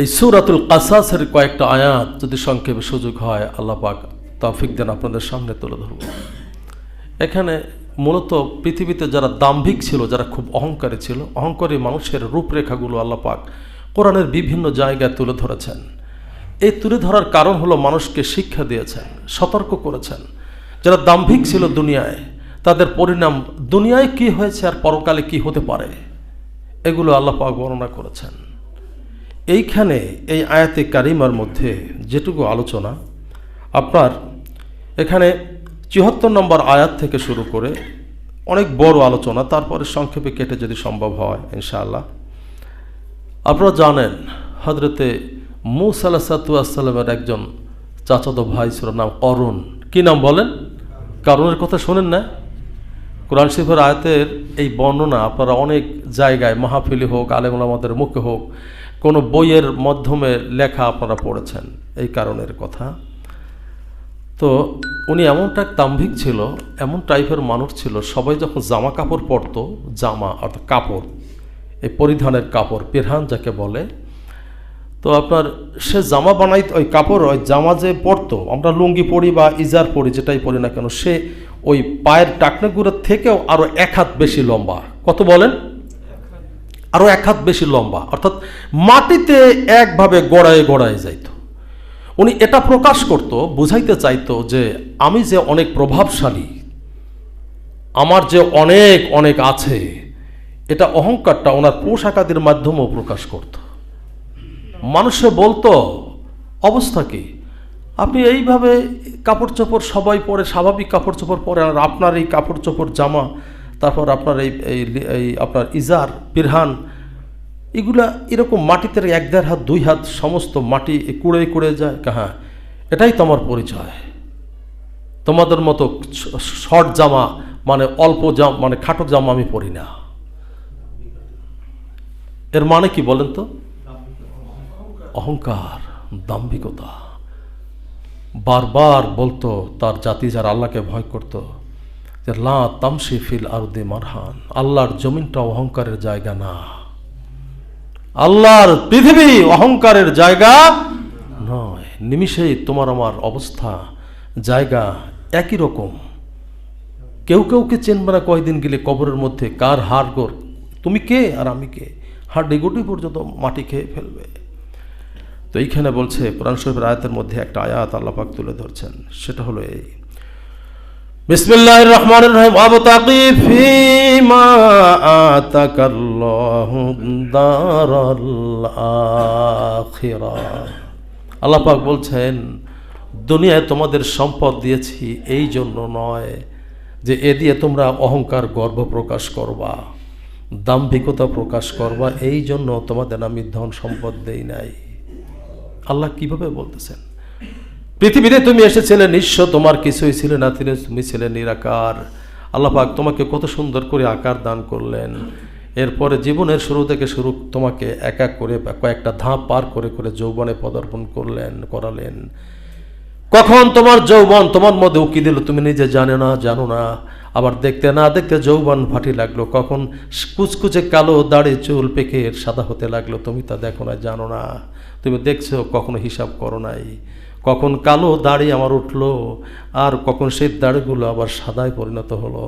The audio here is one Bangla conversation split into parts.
এই সুরাতুল কাসাসের কয়েকটা আয়াত যদি সংক্ষেপে সুযোগ হয়, আল্লাহ পাক তৌফিক দেন আপনাদের সামনে তুলে ধরব। এখানে মূলত পৃথিবীতে যারা দাম্ভিক ছিল, যারা খুব অহংকারী ছিল, অহংকারী মানুষের রূপরেখাগুলো আল্লাহ পাক কোরআনের বিভিন্ন জায়গায় তুলে ধরেছেন। এই তুলে ধরার কারণ হলো মানুষকে শিক্ষা দিয়েছেন, সতর্ক করেছেন। যারা দাম্ভিক ছিল দুনিয়ায়, তাদের পরিণাম দুনিয়ায় কি হয়েছে আর পরকালে কি হতে পারে, এগুলো আল্লাহ পাক বর্ণনা করেছেন। এইখানে এই আয়াতে কারিমার মধ্যে যেটুকু আলোচনা, আপনার এখানে চুহাত্তর নম্বর আয়াত থেকে শুরু করে অনেক বড় আলোচনা, তারপরে সংক্ষেপে কেটে যদি সম্ভব হয়, ইনশাআল্লাহ। আপনারা জানেন হজরতে মুসাল্লাসাতুয়াসাল্লামের একজন চাচাতো ভাই ছিল নাম অরুণ কী নাম বলেন? কারণের কথা শোনেন না? কোরআন শরীফের আয়াতের এই বর্ণনা আপনারা অনেক জায়গায় মাহফিলি হোক আলেমুলামাদের মুখে হোক, কোনো বইয়ের মাধ্যমে লেখা আপনারা পড়েছেন এই কারণের কথা। তো উনি এমনটা এক দাম্ভিক ছিল, এমন টাইপের মানুষ ছিল, সবাই যখন জামা কাপড় পরতো, জামা অর্থাৎ কাপড়, এই পরিধানের কাপড়, পেরহান যাকে বলে, তো আপনার সে জামা বানাই ওই কাপড়, ওই জামা যে পরতো, আমরা লুঙ্গি পরি বা ইজার পরি, যেটাই পরি না কেন, সে ওই পায়ের টাকনাগুলোর থেকেও আরও এক হাত বেশি লম্বা। কত বলেন? আরও এক হাত বেশি লম্বা। অর্থাৎ মাটিতে একভাবে গড়ায় গড়ায় যাইত। উনি এটা প্রকাশ করত, বুঝাইতে চাইতো যে আমি যে অনেক প্রভাবশালী, আমার যে অনেক অনেক আছে, এটা অহংকারটা ওনার পোশাকাদির মাধ্যমেও প্রকাশ করত। মানুষে বলতো, অবস্থা কি? আপনি এইভাবে কাপড় চোপড় সবাই পরে, স্বাভাবিক কাপড় চোপড় পরে, আর আপনার এই কাপড় চোপড়, জামা, তারপর আপনার এই, এই- আপনার ইজার, পিরহান, এগুলা এরকম মাটিতে এক দেড় হাত, দুই হাত সমস্ত মাটি কুড়ে কুড়ে যায়। হ্যাঁ এটাই তোমার পরিচয়। তোমাদের মতো শর্ট জামা মানে অল্প জামা মানে খাটো জামা আমি পরি না। এর মানে কি বলেন তো? অহংকার, দাম্ভিকতা। বারবার বলতো, তার জাতি যারা আল্লাহকে ভয় করত, যে লা তামসি ফিল আরদে মারহান, আল্লাহর জমিনটা অহংকারের জায়গা না। আল্লাহর পৃথিবী অহংকারের জায়গা নয়। নিমিষেই তোমার আমার অবস্থা, জায়গা একই রকম। কেউ কেউকে চেনবে না কয়দিন গেলে কবরের মধ্যে কার হাড় গোর তুমি কে আর আমি কে? হাড় গুটি পর্যন্ত মাটি খেয়ে ফেলবে। তো এইখানে বলছে, কোরআন শরীফের আয়াতের মধ্যে একটা আয়াত আল্লাপাক তুলে ধরছেন। সেটা হলো এই বিসমিল্লাহির রহমানির রহিম আবতাকি ফিমা আতাকাল্লাহু দারাল আখিরা আল্লাহ পাক বলছেন, দুনিয়ায় তোমাদের সম্পদ দিয়েছি এই জন্য নয় যে এ দিয়ে তোমরা অহংকার, গর্ব প্রকাশ করবা, দাম্ভিকতা প্রকাশ করবা, এই জন্য তোমাদের আমি ধন সম্পদ দেই নাই। আল্লাহ কীভাবে বলতেছেন? পৃথিবীতে তুমি এসেছিলে, নিঃস্ব তোমার কিছুই ছিল না, তিনি তুমি ছিলে নিরাকার। আল্লাহ পাক তোমাকে কত সুন্দর করে আকার দান করলেন। এরপরে জীবনের শুরু থেকে শুরু তোমাকে এক এক করে কয়েকটা ধাপ পার করে করে যৌবনে পদার্পণ করলেন, করালেন। কখন তোমার যৌবন তোমার মধ্যে উকি দিল, তুমি নিজে জানে না, জানো না। আবার দেখতে না দেখতে যৌবন ফাটি লাগল, কখন কুচকুচে কালো দাড়ি চুল পেকে সাদা হতে লাগল, তুমি তা দেখো না, জানো না। তুমি দেখছ কখনো হিসাব করো নাই। কখন কালো দাড়ি আমার উঠল আর কখন সেই দাড়িগুলো আবার সাদায় পরিণত হলো।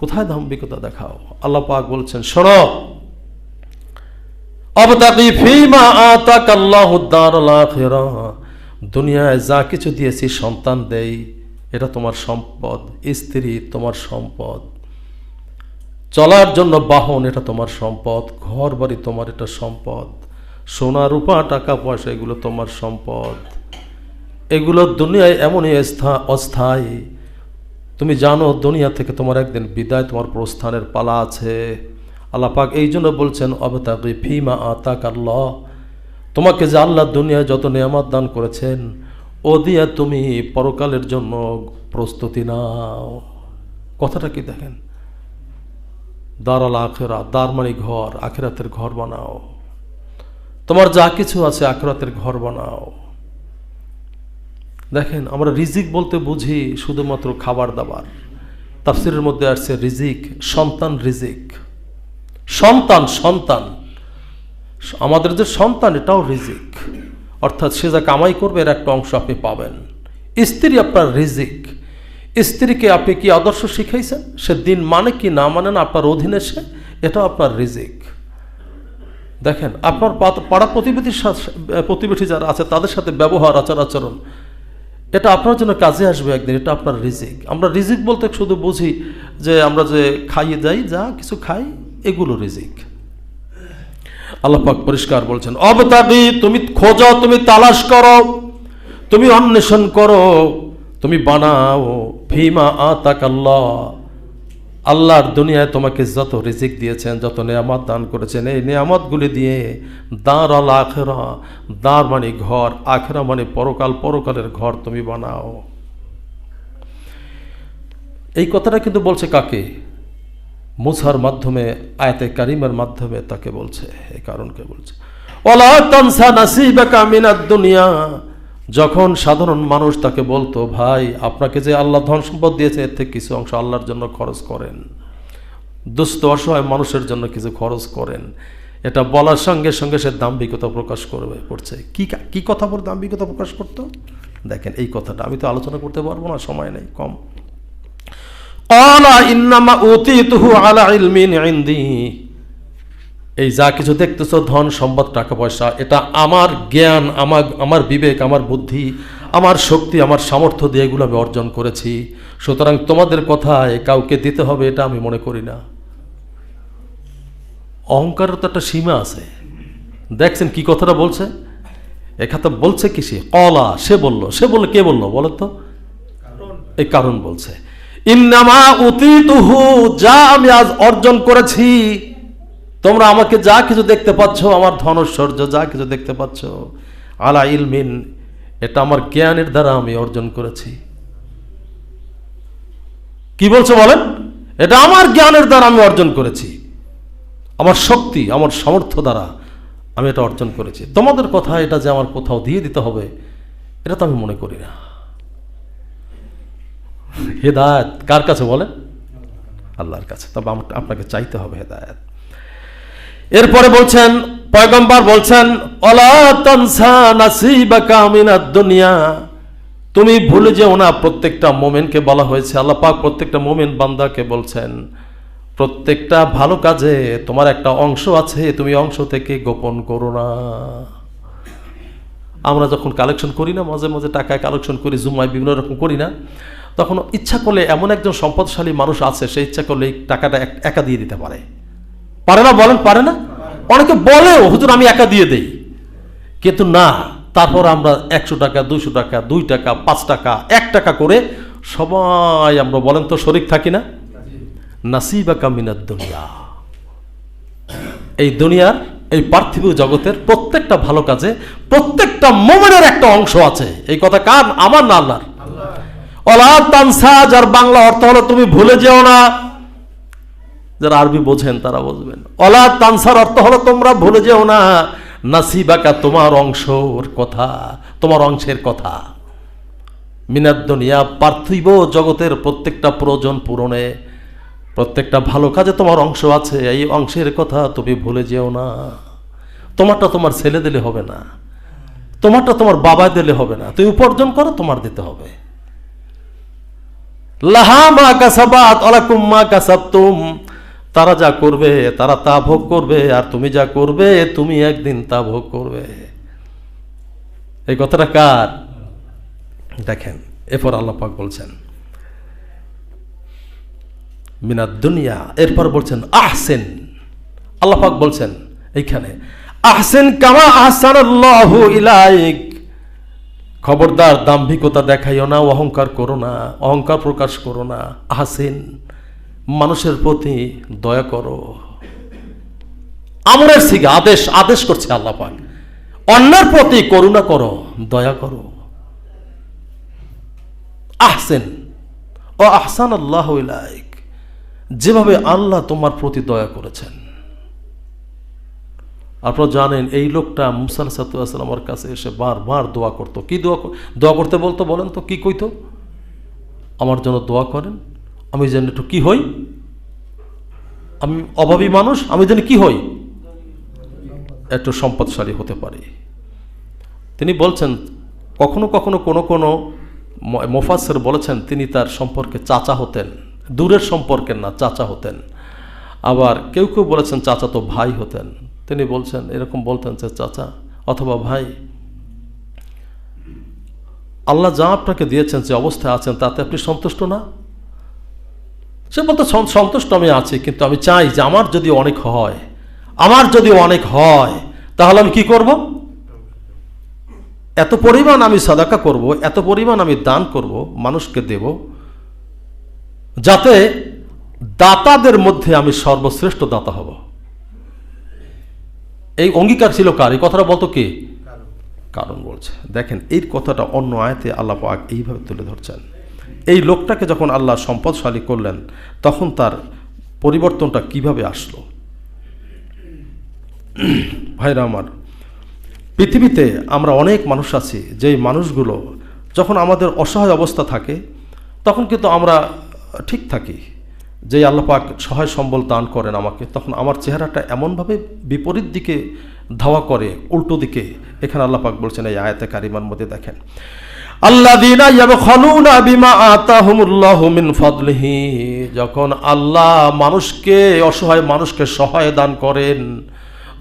কোথায় দাম্ভিকতা দেখাও? আল্লাহ পাক বলছেন, শোনো। দুনিয়ায় যা কিছু দিয়েছি সন্তান দেই, এটা তোমার সম্পদ, স্ত্রী তোমার সম্পদ। চলার জন্য বাহন এটা তোমার সম্পদ ঘর বাড়ি তোমার এটা সম্পদ। সোনা, রূপা, টাকা, পয়সা, এগুলো তোমার সম্পদ। এগুলো দুনিয়ায় এমনই অস্থায়ী। তুমি জানো, দুনিয়া থেকে তোমার একদিন বিদায় তোমার প্রস্থানের পালা আছে। আল্লাপাক এই জন্য বলছেন অবতাকি ফিমা আতাক আল্লাহ তোমাকে যে আল্লাহ দুনিয়ায় যত নিয়ামত দান করেছেন, ও দিয়ে তুমি পরকালের জন্য প্রস্তুতি নাও। কথাটা কি দেখেন? দারাল আখেরা দার মানে ঘর, আখেরাতের ঘর বানাও। তোমার যা কিছু আছে আখরাতের ঘর বানাও। দেখেন, আমরা রিজিক বলতে বুঝি শুধুমাত্র খাবার দাবার। তাফসিরের মধ্যে আসছে রিজিক, সন্তান রিজিক। সন্তান সন্তান। আমাদের যে সন্তান, এটাও রিজিক। অর্থাৎ সে যা কামাই করবে, এর একটা অংশ আপনি পাবেন। স্ত্রী আপনার রিজিক। স্ত্রীকে আপনি কি আদর্শ শিখাইছেন? সে দিন মানে কি, না মানে না, আপনার অধীনে সে, এটাও আপনার রিজিক। দেখেন, আপনার পাড়া প্রতিবেশীর প্রতিবেশী যারা আছে, তাদের সাথে ব্যবহার, আচার আচরণ, এটা আপনার জন্য কাজে আসবে একদিন, এটা আপনার রিজিক। আমরা রিজিক বলতে শুধু বুঝি যে আমরা যে খাইয়ে যাই, যা কিছু খাই, এগুলো রিজিক। আল্লাহ পাক পরিষ্কার বলছেন অবতাবি তুমি খোঁজো, তুমি তালাশ করো, তুমি অন্বেষণ করো, তুমি বানাও, ফিমা আতাকাল্লাহ। আল্লাহর দুনিয়ায় তোমাকে যত রিজিক দিয়েছেন, যত নেয়ামত দান করেছেন, এই নিয়ামতগুলি দিয়ে দাঁড় আল আখেরা দাঁড় মানে ঘর, আখেরা মানে পরকাল, পরকালের ঘর তুমি বানাও। এই কথাটা কিন্তু বলছে কাকে? মুসার মাধ্যমে, আয়াতে কারিমের মাধ্যমে তাকে বলছে এই কারণকে বলছে। ওলা তানসা নাসিবাকা দুনিয়া যখন সাধারণ মানুষ তাকে বলতো, ভাই, আপনাকে যে আল্লাহ ধন সম্পদ দিয়েছে, এর থেকে কিছু অংশ আল্লাহর জন্য খরচ করেন। দুস্থ অসহায় মানুষের জন্য কিছু খরচ করেন। এটা বলার সঙ্গে সঙ্গে সে দাম্ভিকতা প্রকাশ করবে, করছে। কি কা- কথা বলে দাম্ভিকতা প্রকাশ করতো? দেখেন, এই কথাটা আমি তো আলোচনা করতে পারব না, সময় নেই, কম। অলা ইন্নামা উতিতুহু আলা ইলমিন এই যা কিছু দেখতেছো ধন সম্পদ টাকা পয়সা এটা আমার জ্ঞান আমার আমার বিবেক আমার বুদ্ধি আমার শক্তি আমার সামর্থ্য দিয়ে এগুলো আমি অর্জন করেছি। সুতরাং তোমাদের কথায় কাউকে দিতে হবে এটা আমি মনে করি না। অহংকারের তো একটা সীমা আছে। দেখছেন কি কথাটা বলছে? এখানে বলছে কি সে? কলা সে বলল সে বলল কে বলল বলো তো? এই কারণ বলছে। ইন্নামা উতিতুহু যা আমি আজ অর্জন করেছি তোমরা আমাকে যা কিছু দেখতে পাচ্ছ, আমার ধনৈশ্বর্য যা কিছু দেখতে পাচ্ছ, আলা ইলমিন, এটা আমার জ্ঞানের দ্বারা আমি অর্জন করেছি। কি বলছো বলেন? এটা আমার জ্ঞানের দ্বারা আমি অর্জন করেছি। আমার শক্তি, আমার সামর্থ্য দ্বারা আমি এটা অর্জন করেছি। তোমাদের কথা এটা যে আমার কোথাও দিয়ে দিতে হবে, এটা তো আমি মনে করি না। হেদায়ত কার কাছে বলেন? আল্লাহর কাছে। তবে আপনাকে চাইতে হবে হেদায়ত। এরপরে বলছেন, পয়গম্বর বলছেন দুনিয়া। তুমি ভুলে যেও না, প্রত্যেকটা মোমেনকে বলা হয়েছে, আল্লাহ পাক প্রত্যেকটা মোমেন বান্দাকে বলছেন, প্রত্যেকটা ভালো কাজে তোমার একটা অংশ আছে, তুমি অংশ থেকে গোপন করো না। আমরা যখন কালেকশন করি না, মাঝে মাঝে টাকায় কালেকশন করি, জুমায় বিভিন্ন রকম করি না, তখন ইচ্ছা করলে এমন একজন সম্পদশালী মানুষ আছে, সে ইচ্ছা করলে টাকাটা একা দিয়ে দিতে পারে। পারে না বলেন পারে না? অনেকে বলেও হুজুর আমি একা দিয়ে দেই। কিন্তু না তারপর আমরা একশো টাকা দুশো টাকা দুই টাকা পাঁচ টাকা এক টাকা করে সবাই আমরা বলেন তো শরিক থাকি না? নাসিবা কামিনার দুনিয়া। এই দুনিয়ার এই পার্থিব জগতের প্রত্যেকটা ভালো কাজে প্রত্যেকটা মোমেনের একটা অংশ আছে। এই কথা কার? আমার না আল্লাহর। অলা তানসা যার বাংলা অর্থ হলো তুমি ভুলে যেও না। যারা আরবি বোঝেন তারা বুঝবেন। অলা তানসার অর্থ হলো, তোমরা ভুলে যেও না, নাসিবাকা তোমার অংশর কথা, তোমার অংশের কথা। মিনাদ দুনিয়া পার্থিব জগতের প্রত্যেকটা প্রয়োজন পূরণে, প্রত্যেকটা ভালো কাজে তোমার অংশ আছে, এই অংশের কথা তুমি ভুলে যেও না। তোমারটা তোমার ছেলে দিলে হবে না, তোমারটা তোমার বাবা দিলে হবে না, তুমি উপার্জন করো, তোমার দিতে হবে। লাহা মা কাসাবাত অলাকুম মা কাসাবতুম তারা যা করবে, তারা তা ভোগ করবে, আর তুমি যা করবে, তুমি একদিন তা ভোগ করবে। এই কথাটা কার? দেখেন, এরপর আল্লাহ পাক বলছেন, মিনাদ দুনিয়া, এরপর বলছেন, আহসেন। আল্লাহ পাক বলছেন, এইখানে, আহসেন কামা আহসানাল্লাহু ইলাইক। খবরদার দাম্ভিকতা দেখাইও না, অহংকার করো না, অহংকার প্রকাশ করো না, আহসেন। মানুষের প্রতি দয়া করো। আমরের সিগা আদেশ আদেশ করছে আল্লাহ পাক। অন্যের প্রতি করুণা করো, দয়া করো। আহসেন। ও আহসান আল্লাহ ইলাইক। যেভাবে আল্লাহ তোমার প্রতি দয়া করেছেন। আপনারা জানেন, এই লোকটা মুসাল সাতুয়াসালামের কাছে এসে বারবার দোয়া করতো। কি দোয়া দোয়া করতে বলতো বলেন তো? কি কইতো? আমার জন্য দোয়া করেন। আমি যেন একটু কি হই? আমি অভাবী মানুষ, আমি যেন কি হই? একটু সম্পদশালী হতে পারি। তিনি বলছেন, কখনো কখনো কোনো কোনো মোফাসের বলেছেন, তিনি তার সম্পর্কে চাচা হতেন। দূরের সম্পর্কের না, চাচা হতেন। আবার কেউ কেউ বলেছেন, চাচা তো ভাই হতেন। তিনি বলছেন, এরকম বলতেন যে, চাচা অথবা ভাই, আল্লাহ যা আপনাকে দিয়েছেন, যে অবস্থায় আছেন, তাতে আপনি সন্তুষ্ট না? সে বলতো সন্তুষ্ট আমি আছি কিন্তু আমি চাই যে আমার যদি অনেক হয় আমার যদি অনেক হয় তাহলে আমি কি করব? এত পরিমাণ আমি সাদাকা করব এত পরিমাণ আমি দান করব মানুষকে দেব যাতে দাতাদের মধ্যে আমি সর্বশ্রেষ্ঠ দাতা হব। এই অঙ্গীকার ছিল কার? এই কথাটা বলতো কি? কারণ বলছে। দেখেন এই কথাটা অন্য আয়াতে আল্লাহ পাক এইভাবে তুলে ধরছেন। এই লোকটাকে যখন আল্লাহ সম্পদশালী করলেন, তখন তার পরিবর্তনটা কীভাবে আসলো? ভাইরা আমার, পৃথিবীতে আমরা অনেক মানুষ আছি, যেই মানুষগুলো যখন আমাদের অসহায় অবস্থা থাকে, তখন কিন্তু আমরা ঠিক থাকি। যে আল্লাপাক সহায় সম্বল দান করেন আমাকে, তখন আমার চেহারাটা এমনভাবে বিপরীত দিকে ধাওয়া করে, উল্টো দিকে। এখানে আল্লাপাক বলছেন, এই আয়াতে কারিমার মধ্যে দেখেন যখন আল্লাহ মানুষকে, অসহায় মানুষকে সহায় দান করেন,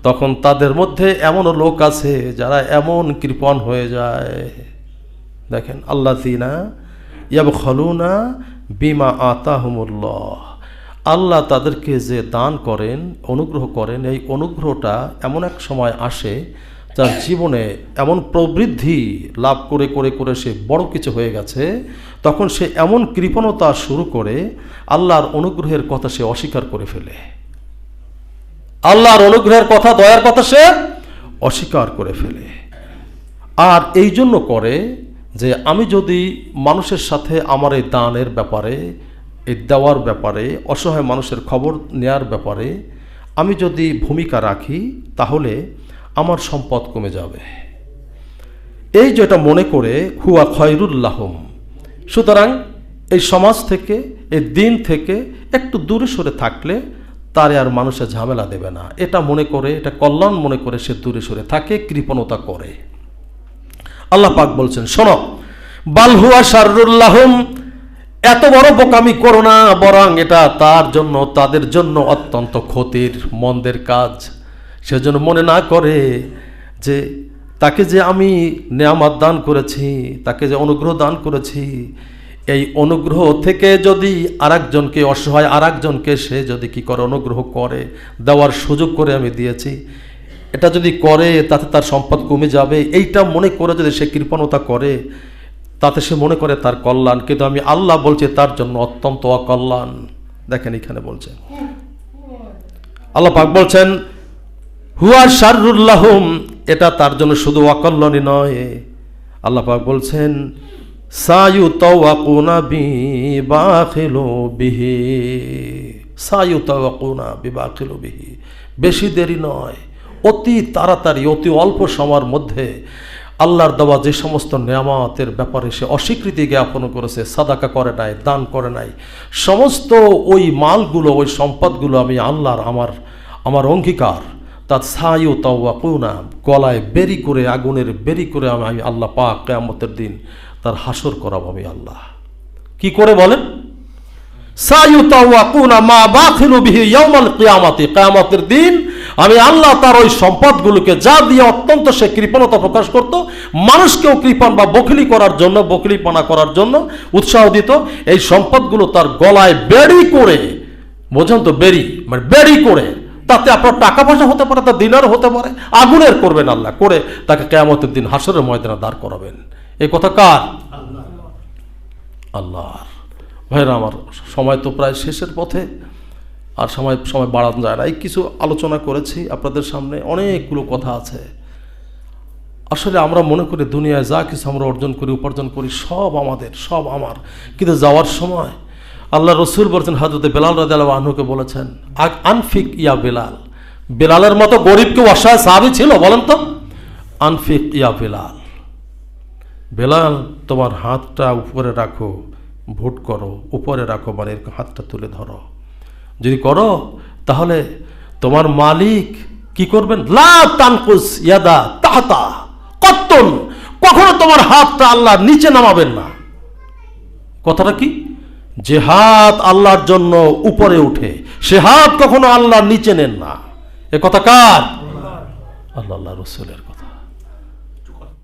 তখন তাদের মধ্যে এমনও লোক আছে যারা এমন কৃপণ হয়ে যায়। দেখেন আল্লাহ দিনা ইয়াব খলুনা বিমা আতাহমুল্লাহ। আল্লাহ তাদেরকে যে দান করেন, অনুগ্রহ করেন, এই অনুগ্রহটা এমন এক সময় আসে যার জীবনে এমন প্রবৃদ্ধি লাভ করে করে করে সে বড় কিছু হয়ে গেছে, তখন সে এমন কৃপণতা শুরু করে আল্লাহর অনুগ্রহের কথা সে অস্বীকার করে ফেলে। আল্লাহর অনুগ্রহের কথা, দয়ার কথা সে অস্বীকার করে ফেলে। আর এই জন্য করে যে আমি যদি মানুষের সাথে আমার এই দানের ব্যাপারে, এই দেওয়ার ব্যাপারে, অসহায় মানুষের খবর নেয়ার ব্যাপারে আমি যদি ভূমিকা রাখি, তাহলে আমার সম্পদ কমে যাবে। এই যেটা মনে করে হুয়া খয়রুল্লাহম সুতরাং এই সমাজ থেকে, এই দিন থেকে একটু দূরে সরে থাকলে তারে আর মানুষের ঝামেলা দেবে না। এটা মনে করে, এটা কল্যাণ মনে করে সে দূরে সরে থাকে, কৃপণতা করে। আল্লাহ পাক বলছেন, শোনো বালহুয়া শারুল্লাহম এত বড় বোকামি করো না, বরং এটা তার জন্য, তাদের জন্য অত্যন্ত ক্ষতির, মন্দের কাজ। সেজন্য মনে না করে যে তাকে যে আমি নেয়ামাত দান করেছি তাকে যে অনুগ্রহ দান করেছি এই অনুগ্রহ থেকে যদি আরেকজনকে অসহায় আরেকজনকে সে যদি কি করে অনুগ্রহ করে দেওয়ার সুযোগ করে আমি দিয়েছি। এটা যদি করে তাতে তার সম্পদ কমে যাবে। এইটা মনে করে যদি সে কৃপণতা করে তাতে সে মনে করে তার কল্যাণ। কিন্তু আমি আল্লাহ বলছি তার জন্য অত্যন্ত অকল্যাণ। দেখেন এখানে বলছে। আল্লাহ পাক বলছেন হুয়া শারুল্লাহম এটা তার জন্য শুধু অকল্যাণই নয়। আল্লাহ পাক বলছেন সায়ু তাওয়াকুনা বিবাখিলু বিহি। সায়ু তাওয়াকুনা বিবাখিলু বিহি। বেশি দেরি নয়, অতি তাড়াতাড়ি, অতি অল্প সময়ের মধ্যে আল্লাহর দেওয়া যে সমস্ত নিয়ামতের ব্যাপারে সে অস্বীকৃতি জ্ঞাপন করেছে, সাদাকা করে নাই, দান করে নাই। সমস্ত ওই মালগুলো, ওই সম্পদগুলো আমি আল্লাহর, আমার আমার অঙ্গীকার। সায়ু তাওয়া কুনা গলায় বেরি করে, আগুনের বেরি করে আমি আল্লাহ পাক কেয়ামতের দিন তার হাসর করাবো আমি আল্লাহ। কি করে বলেন? সায়ুতাওয়াকুনা মা বাখিলু বিহি ইয়াউমাল কিয়ামাতি, কিয়ামতের দিন আমি আল্লাহ তার ওই সম্পদগুলোকে যা দিয়ে অত্যন্ত সে কৃপণতা প্রকাশ করত, মানুষকেও কৃপণ বা বকিলি করার জন্য বকিলিপনা করার জন্য উৎসাহ দিত। এই সম্পদগুলো তার গলায় বেড়ি করে, বোঝেন তো, বেরি মানে বেড়ি করে তাতে আপনার টাকা পয়সা হতে পারে, তার দিনার হতে পারে, আগুনের করবেন আল্লাহ, করে তাকে কেয়ামতের দিন হাসরের ময়দানে দাঁড় করাবেন। এই কথা কার? আল্লাহর। ভাইরা আমার সময় তো প্রায় শেষের পথে, আর সময় সময় বাড়ানো যায় না। এই কিছু আলোচনা করেছি, আপনাদের সামনে অনেকগুলো কথা আছে। আসলে আমরা মনে করি দুনিয়ায় যা কিছু আমরা অর্জন করি, উপার্জন করি, সব আমাদের, সব আমার। কিন্তু যাওয়ার সময় আল্লাহ রসুল বলছেন হাজরতে বেলাল রাজা আহনুকে বলেছেন, আগ আনফিক ইয়া বেলাল। বেলালের মতো গরিব কেউ অসহায় সাহাবি ছিল, বলেন তো? আনফিক ইয়া বেলাল। বেলাল, তোমার হাতটা উপরে রাখো, ভোট করো, উপরে রাখো মানে এরকম হাতটা তুলে ধরো। যদি করো, তাহলে তোমার মালিক কি করবেন? লা তানকুস ইয়াদা তাহতা। কত্তন, কখনো তোমার হাতটা আল্লাহ নিচে নামাবেন না। কথাটা কি? যে হাত আল্লাহর জন্য উপরে উঠে। সে হাত কখনো আল্লাহর নিচে নেন না। এ কথা কার? আল্লাহ আল্লাহ রসুলের কথা।